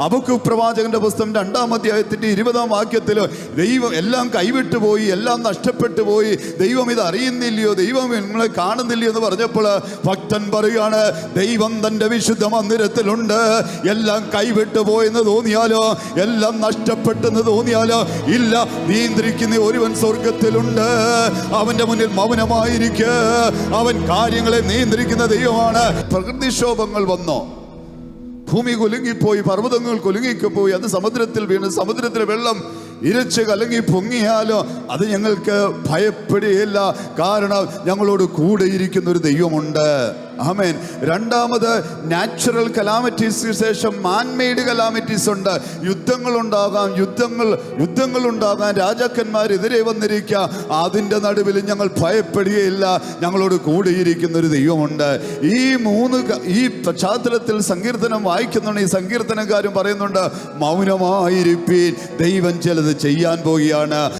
അബുക്ക് പ്രവാചകന്റെ പുസ്തകം രണ്ടാം അധ്യായത്തിന്റെ ഇരുപതാം വാക്യത്തിൽ ദൈവം എല്ലാം കൈവിട്ടു പോയി എല്ലാം നഷ്ടപ്പെട്ടു പോയി. ദൈവം ഇത് അറിയുന്നില്ലയോ? ദൈവം നിങ്ങളെ കാണുന്നില്ലയോ എന്ന് പറഞ്ഞപ്പോൾ ഭക്തൻ പറയുകയാണ് ദൈവം തന്റെ വിശുദ്ധ മന്ദിരത്തിലുണ്ട്. എല്ലാം കൈവിട്ടു പോയെന്ന് തോന്നിയാലോ? എല്ലാം നഷ്ടപ്പെട്ടെന്ന് തോന്നിയാലോ? ഇല്ല നിയന്ത്രിക്കുന്ന ഒരുവൻ സ്വർഗത്തിലുണ്ട് അവന്റെ മുന്നിൽ മൗനമായിരിക്കുക അവൻ കാര്യങ്ങളെ നിയന്ത്രിക്കുന്ന ദൈവമാണ്. പ്രകൃതിക്ഷോഭങ്ങൾ വന്നോ? ഭൂമി കുലുങ്ങിപ്പോയി പർവതങ്ങൾ കുലുങ്ങിക്കപ്പോയി അത് സമുദ്രത്തിൽ വീണ് സമുദ്രത്തിലെ വെള്ളം ഇരച്ച് കലങ്ങി പൊങ്ങിയാലോ അത് ഞങ്ങൾക്ക് ഭയപ്പെടുകയില്ല. കാരണം ഞങ്ങളോട് കൂടെ ഇരിക്കുന്ന ഒരു ദൈവമുണ്ട്. ആമേൻ. രണ്ടാമത് നാച്ചുറൽ കലാമിറ്റീസിന് ശേഷം മാൻമെയ്ഡ് കലാമിറ്റീസ് ഉണ്ട്. യുദ്ധങ്ങൾ ഉണ്ടാകാം യുദ്ധങ്ങൾ ഉണ്ടാകാൻ രാജാക്കന്മാരെതിരെ വന്നിരിക്കാം അതിന്റെ നടുവിൽ ഞങ്ങൾ ഭയപ്പെടുകയില്ല. ഞങ്ങളോട് കൂടിയിരിക്കുന്ന ഒരു ദൈവമുണ്ട്. ഈ മൂന്ന് ഈ പശ്ചാത്തലത്തിൽ സങ്കീർത്തനം വായിക്കുന്നുണ്ട്. ഈ സങ്കീർത്തനക്കാരും പറയുന്നുണ്ട് മൗനമായിരിപ്പീൻ ദൈവം ചിലത് ചെയ്യാൻ പോവുകയാണ്.